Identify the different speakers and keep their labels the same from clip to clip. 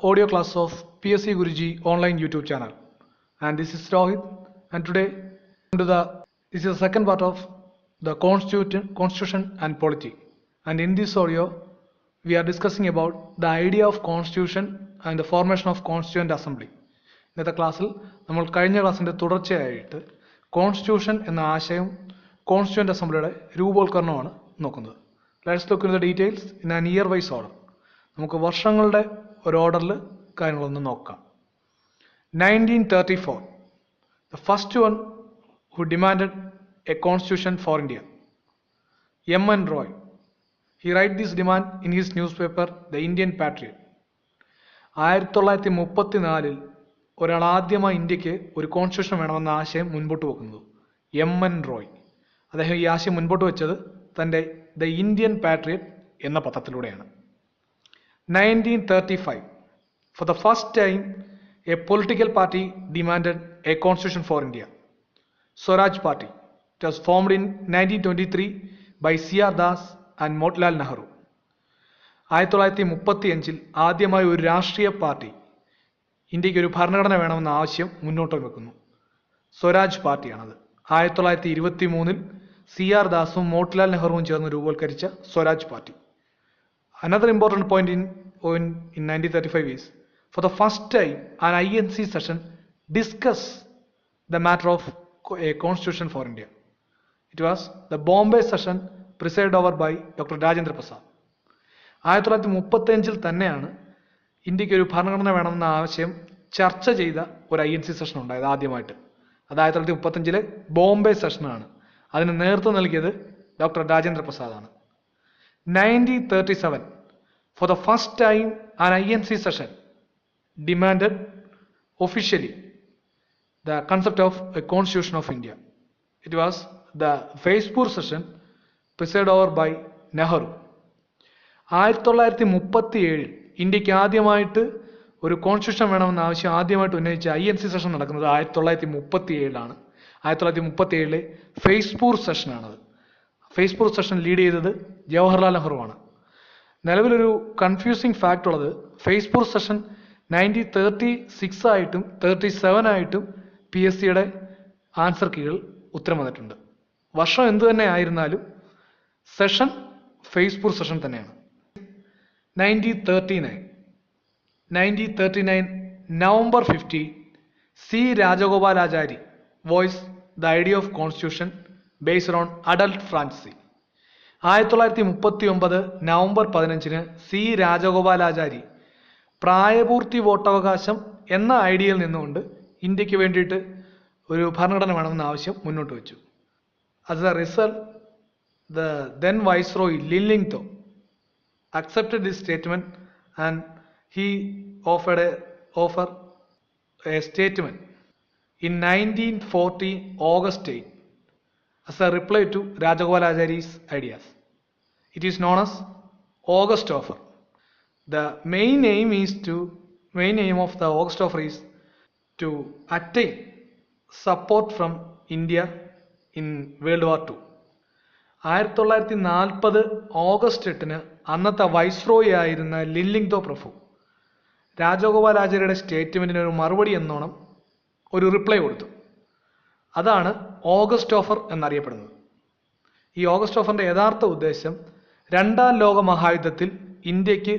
Speaker 1: audio class of PSC Guruji online YouTube channel. And this is Rohit. And today, to the this is the second part of the Constitution, Constitution and Polity. And in this audio, we are discussing about the idea of Constitution and the formation of Constituent Assembly. ഇന്നത്തെ ക്ലാസ്സിൽ നമ്മൾ കഴിഞ്ഞ ക്ലാസ്സിന്റെ തുടർച്ചയായിട്ട് constitution എന്ന ആശയം constituent അസംബ്ലിയുടെ രൂപവൽക്കരണമാണ് നോക്കുന്നത് let's look in the details in an year wise order നമുക്ക് വർഷങ്ങളുടെ ഒരു ഓർഡറിൽ കാര്യങ്ങളൊന്ന് നോക്കാം. Nineteen thirty four the first one who demand a constitution for India M N Roy he write this demand in his newspaper the Indian Patriot ആയിരത്തി തൊള്ളായിരത്തി മുപ്പത്തി നാലിൽ ഒരാൾ ആദ്യമായി ഇന്ത്യയ്ക്ക് ഒരു കോൺസ്റ്റിറ്റ്യൂഷൻ വേണമെന്ന ആശയം മുൻപോട്ട് വെക്കുന്നത് എം എൻ റോയ് അദ്ദേഹം ഈ ആശയം മുൻപോട്ട് വെച്ചത് തന്റെ ദ ഇന്ത്യൻ പാട്രിയറ്റ് എന്ന പത്രത്തിലൂടെയാണ്. Nineteen thirty five for the first time a political party demanded a constitution for India Swaraj Party it was formed in nineteen twenty three by C R Das and Motilal Nehru ആയിരത്തി തൊള്ളായിരത്തി മുപ്പത്തി അഞ്ചിൽ ആദ്യമായി ഒരു രാഷ്ട്രീയ party ഇന്ത്യയ്ക്ക് ഒരു ഭരണഘടന വേണമെന്ന ആവശ്യം മുന്നോട്ട് വെക്കുന്നു. സ്വരാജ് പാർട്ടിയാണത്. ആയിരത്തി തൊള്ളായിരത്തി ഇരുപത്തി മൂന്നിൽ സി ആർ ദാസും മോട്ടിലാൽ നെഹ്റുവും ചേർന്ന് രൂപവൽക്കരിച്ച Swaraj Party. In in nineteen thirty five is for the first time an I N C session discuss the matter of a constitution for India it was the Bombay session preside over by doctor Rajendra Prasad ആയിരത്തി തൊള്ളായിരത്തി മുപ്പത്തി അഞ്ചിൽ തന്നെയാണ് ഇന്ത്യയ്ക്ക് ഒരു ഭരണഘടന വേണമെന്ന ആവശ്യം ചർച്ച ചെയ്ത ഒരു ഐ എൻ സി സെഷൻ ഉണ്ടായത് ആദ്യമായിട്ട്. അത് ആയിരത്തി തൊള്ളായിരത്തി മുപ്പത്തഞ്ചിലെ ബോംബെ സെഷനാണ് അതിന് നേതൃത്വം നൽകിയത് doctor Rajendra പ്രസാദാണ് nineteen thirty seven for the first time an I N C session demanded officially the concept of a constitution of India it was the Faizpur session preside over by Nehru ആയിരത്തി തൊള്ളായിരത്തി മുപ്പത്തി ഏഴിൽ ഇന്ത്യയ്ക്ക് ആദ്യമായിട്ട് ഒരു constitution വേണമെന്ന ആവശ്യം ആദ്യമായിട്ട് ഉന്നയിച്ച ഐ എൻ സി സെഷൻ നടക്കുന്നത് ആയിരത്തി തൊള്ളായിരത്തി മുപ്പത്തി ഏഴിലാണ് ആയിരത്തി തൊള്ളായിരത്തി മുപ്പത്തി ഏഴിലെ ഫേസ്പൂർ സെഷനാണത് ഫേസ്പൂർ സെഷൻ ലീഡ് ചെയ്തത് ജവഹർലാൽ നെഹ്റുവാണ്. നിലവിലൊരു കൺഫ്യൂസിങ് ഫാക്റ്റ് ഉള്ളത് Faizpur session ninety thirty six ആയിട്ടും തേർട്ടി സെവൻ ആയിട്ടും പി എസ് സിയുടെ ആൻസർ കീകൾ ഉത്തരം വന്നിട്ടുണ്ട്. വർഷം എന്തു തന്നെ ആയിരുന്നാലും സെഷൻ ഫേസ്ബുക്ക് സെഷൻ തന്നെയാണ്. Nineteen thirty nine nineteen thirty nine November fifteen C Rajagopalachari voice the idea of constitution based on adult franchise ആയിരത്തി തൊള്ളായിരത്തി മുപ്പത്തി ഒമ്പത് നവംബർ പതിനഞ്ചിന് സി രാജഗോപാലാചാരി പ്രായപൂർത്തി വോട്ടവകാശം എന്ന ഐഡിയയിൽ നിന്നുകൊണ്ട് ഇന്ത്യയ്ക്ക് വേണ്ടിയിട്ട് ഒരു ഭരണഘടന വേണമെന്ന ആവശ്യം മുന്നോട്ട് വെച്ചു. As a result, the then Viceroy accepted accepted statement and he he offered a offer a statement in 1940 August 8 as a reply to Rajagopalachari's ideas. It is known as August offer. The main aim is to main aim of the August offer is to attain support from India in World War II. ആയിരത്തി തൊള്ളായിരത്തി നാൽപ്പത് August എട്ടിന് അന്നത്തെ viceroy ആയിരുന്ന ലില്ലിംഗ്തോ പ്രഭു രാജഗോപാലാചാര്യയുടെ സ്റ്റേറ്റ്മെന്റിന് ഒരു മറുപടി എന്നോണം ഒരു റിപ്ലൈ കൊടുത്തു അതാണ് ഓഗസ്റ്റ് ഓഫർ എന്നറിയപ്പെടുന്നത് ഈ ഓഗസ്റ്റ് ഓഫറിന്റെ യഥാർത്ഥ ഉദ്ദേശം രണ്ടാം ലോക മഹായുദ്ധത്തിൽ ഇന്ത്യയ്ക്ക്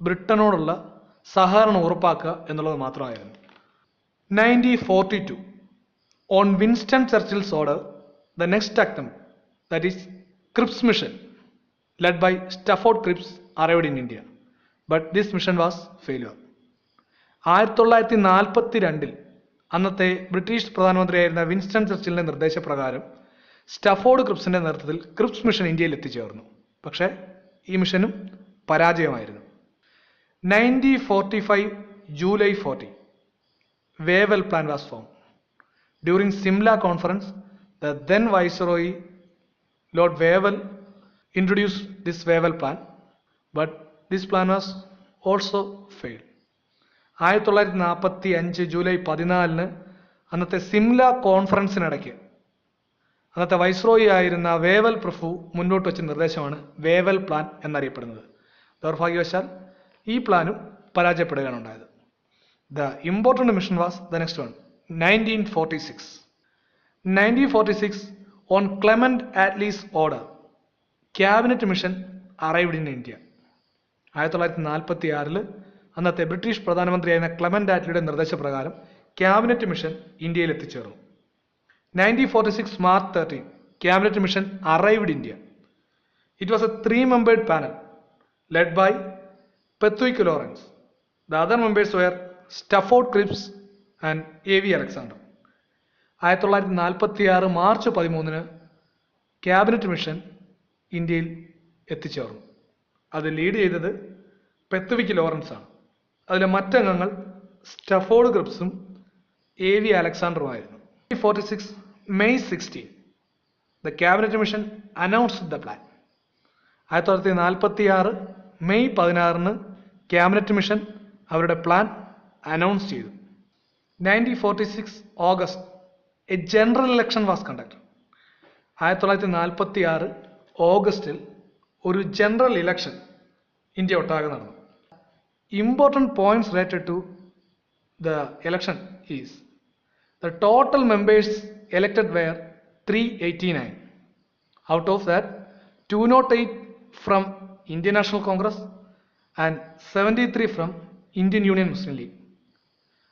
Speaker 1: ബ്രിട്ടനോടുള്ള സഹകരണം ഉറപ്പാക്കുക എന്നുള്ളത് മാത്രമായിരുന്നു nineteen forty two on Winston Churchill's order the next അക്തം that is Cripps mission led by Stafford Cripps, arrived in India. But this mission was failure. ആയിരത്തി തൊള്ളായിരത്തി നാൽപ്പത്തി രണ്ടിൽ അന്നത്തെ ബ്രിട്ടീഷ് പ്രധാനമന്ത്രിയായിരുന്ന വിൻസ്റ്റൺ ചർച്ചിലിന്റെ നിർദ്ദേശപ്രകാരം സ്റ്റഫോർഡ് ക്രിപ്സിന്റെ നേതൃത്വത്തിൽ ക്രിപ്സ് മിഷൻ ഇന്ത്യയിൽ എത്തിച്ചേർന്നു. പക്ഷേ ഈ മിഷനും പരാജയമായിരുന്നു. Nineteen forty five July forty Wavell plan was form. During Simla conference the then Viceroy Lord Wavell introduce this Wavell plan but this plan was also failed. ആയിരത്തി തൊള്ളായിരത്തി നാൽപ്പത്തി അഞ്ച് ജൂലൈ പതിനാലിന് അന്നത്തെ സിംല കോൺഫറൻസിനിടയ്ക്ക് അന്നത്തെ വൈസ്രോയി ആയിരുന്ന വേവൽ പ്രഭു മുന്നോട്ട് വെച്ച നിർദ്ദേശമാണ് വേവൽ പ്ലാൻ എന്നറിയപ്പെടുന്നത്. ദൗർഭാഗ്യവശാൽ ഈ പ്ലാനും പരാജയപ്പെടുകയാണ് ഉണ്ടായത് the important mission was the next one nineteen forty six. Nineteen forty six on Clement Attlee's order cabinet mission arrived in India. ആയിരത്തി തൊള്ളായിരത്തി നാൽപ്പത്തി ആറിൽ അന്നത്തെ ബ്രിട്ടീഷ് പ്രധാനമന്ത്രിയായിരുന്ന ക്ലമൻ ആറ്റ്ലിയുടെ നിർദ്ദേശപ്രകാരം ക്യാബിനറ്റ് മിഷൻ ഇന്ത്യയിൽ എത്തിച്ചേർന്നു nineteen forty six March thirteen cabinet mission arrived India. It was a three membered panel led by Pethick Lawrence the other members were Stafford Cripps and A V Alexander ആയിരത്തി തൊള്ളായിരത്തി നാൽപ്പത്തി ആറ് March പതിമൂന്നിന് cabinet mission ഇന്ത്യയിൽ എത്തിച്ചേർന്നു. അത് lead ചെയ്തത് Pethick Lawrence ആണ് അതിലെ മറ്റംഗങ്ങൾ സ്റ്റഫോർഡ് ക്രിപ്സും A V അലക്സാണ്ടറുമായിരുന്നു. Forty six May sixteen the cabinet mission announced the plan ആയിരത്തി തൊള്ളായിരത്തി നാൽപ്പത്തി ആറ് മെയ് പതിനാറിന് ക്യാബിനറ്റ് മിഷൻ അവരുടെ പ്ലാൻ അനൗൺസ് ചെയ്തു. Nineteen forty six August a general election was conduct ആയിരത്തി തൊള്ളായിരത്തി നാൽപ്പത്തി ആറ് ഓഗസ്റ്റിൽ ഒരു ജനറൽ ഇലക്ഷൻ ഇന്ത്യ ഒട്ടാകെ നടന്നു. important points related to the election is the total members elected were 389 out of that 208 from Indian National Congress and 73 from Indian Union Muslim League.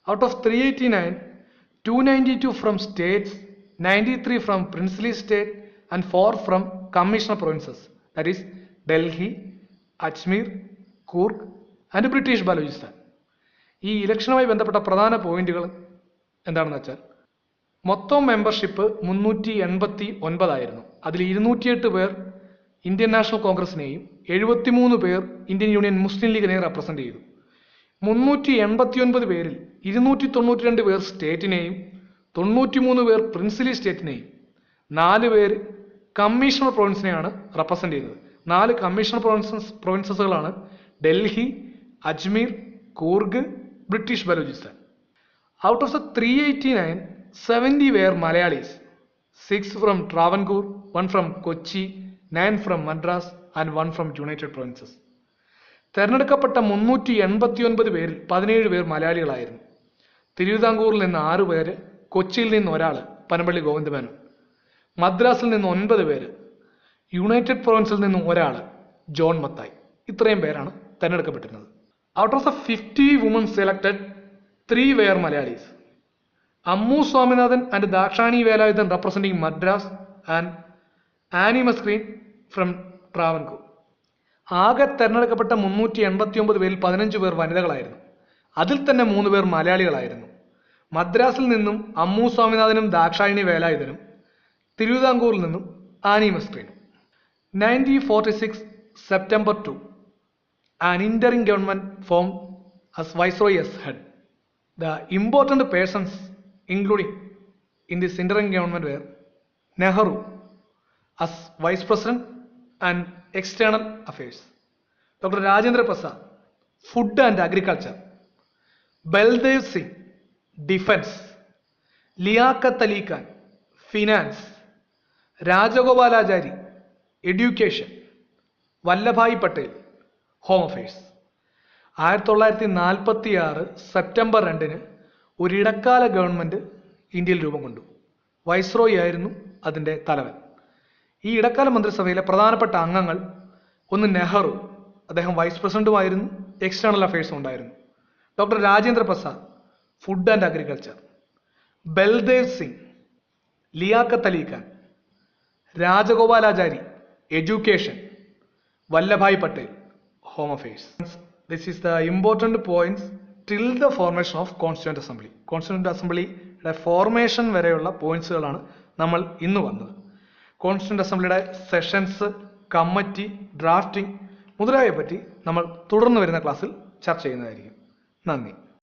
Speaker 1: Out of 389 292 from states 93 from princely state and 4 from commissioner provinces. That is Delhi, Ajmer, Kurk, and British Baluchistan. ഈ ഇലക്ഷനുമായി ബന്ധപ്പെട്ട പ്രധാന പോയിന്റുകൾ എന്താണെന്ന് വെച്ചാൽ മൊത്തം membership മുന്നൂറ്റി എൺപത്തി ഒൻപതായിരുന്നു അതിൽ ഇരുന്നൂറ്റിയെട്ട് പേർ ഇന്ത്യൻ നാഷണൽ കോൺഗ്രസിനെയും എഴുപത്തിമൂന്ന് പേർ ഇന്ത്യൻ യൂണിയൻ മുസ്ലിം ലീഗിനെയും റെപ്രസെന്റ് ചെയ്തു. മുന്നൂറ്റി എൺപത്തി ഒൻപത് പേരിൽ ഇരുന്നൂറ്റി തൊണ്ണൂറ്റി രണ്ട് പേർ സ്റ്റേറ്റിനെയും തൊണ്ണൂറ്റിമൂന്ന് പേർ പ്രിൻസിലി സ്റ്റേറ്റിനെയും നാല് പേര് കമ്മീഷണർ പ്രൊവിൻസിനെയാണ് റെപ്രസെന്റ് ചെയ്തത്. നാല് commissioner provinces പ്രൊവിൻസസുകളാണ് Delhi Ajmer Coorg British Baluchistan. Out of the three eighty nine seventy were Malayalis six from Travancore one from Kochi nine from Madras and one from United Provinces തെരഞ്ഞെടുക്കപ്പെട്ട മുന്നൂറ്റി എൺപത്തി ഒൻപത് പേരിൽ പതിനേഴ് പേർ മലയാളികളായിരുന്നു. തിരുവിതാംകൂറിൽ നിന്ന് ആറ് പേർ കൊച്ചിയിൽ നിന്ന് ഒരാൾ പനമ്പള്ളി ഗോവിന്ദമേനോൻ. മദ്രാസിൽ നിന്ന് ഒൻപത് പേര് യുണൈറ്റഡ് പ്രൊവിൻസിൽ നിന്നും ഒരാൾ ജോൺ മത്തായി. ഇത്രയും പേരാണ് തെരഞ്ഞെടുക്കപ്പെട്ടിരുന്നത്. Out of the fifty woman selected three were Malayalis Ammu Swaminathan and Dakshayani Velayudhan representing Madras and Annie Mascarene from Travancore ആകെ തെരഞ്ഞെടുക്കപ്പെട്ട മുന്നൂറ്റി എൺപത്തി ഒമ്പത് പേരിൽ പതിനഞ്ച് പേർ വനിതകളായിരുന്നു. അതിൽ തന്നെ മൂന്ന് പേർ മലയാളികളായിരുന്നു. മദ്രാസിൽ നിന്നും അമ്മു സ്വാമിനാഥനും ദാക്ഷായണി വേലായുധനും തിരുവിതാംകൂറിൽ നിന്നും Annie മസ്ക്രീനും nineteen forty six September two an interim government formed as Viceroy as head. The important persons, including in this interim government, were Nehru as Vice President and External Affairs, Dr. Rajendra Prasad, Food and Agriculture, Beldev Singh, Defense, Liaquat Ali Khan, Finance, Rajagopalachari, Education, Vallabhai Patel home affairs ആയിരത്തി തൊള്ളായിരത്തി നാൽപ്പത്തി ആറ് September രണ്ടിന് ഒരു ഇടക്കാല government ഇന്ത്യയിൽ രൂപം കൊണ്ടു. വൈസ്രോയി ആയിരുന്നു അതിന്റെ തലവൻ. ഈ ഇടക്കാല മന്ത്രിസഭയിലെ പ്രധാനപ്പെട്ട അംഗങ്ങൾ ഒന്ന് നെഹ്റു അദ്ദേഹം വൈസ് പ്രസിഡന്റുമായിരുന്നു എക്സ്റ്റേണൽ അഫയേഴ്സും ഉണ്ടായിരുന്നു. Doctor Rajendra Prasad food and agriculture Baldev Singh Liaquat Ali Khan. Rajagopalachari education Vallabhbhai Patel. Home affairs this is the important points till the formation of constituent assembly constituent അസംബ്ലിയുടെ formation വരെയുള്ള പോയിന്റ്സുകളാണ് നമ്മൾ ഇന്ന് വന്നത്. Constituent അസംബ്ലിയുടെ sessions committee drafting മുതലായവയെ പറ്റി നമ്മൾ തുടർന്ന് വരുന്ന ക്ലാസ്സിൽ ചർച്ച ചെയ്യുന്നതായിരിക്കും. നന്ദി.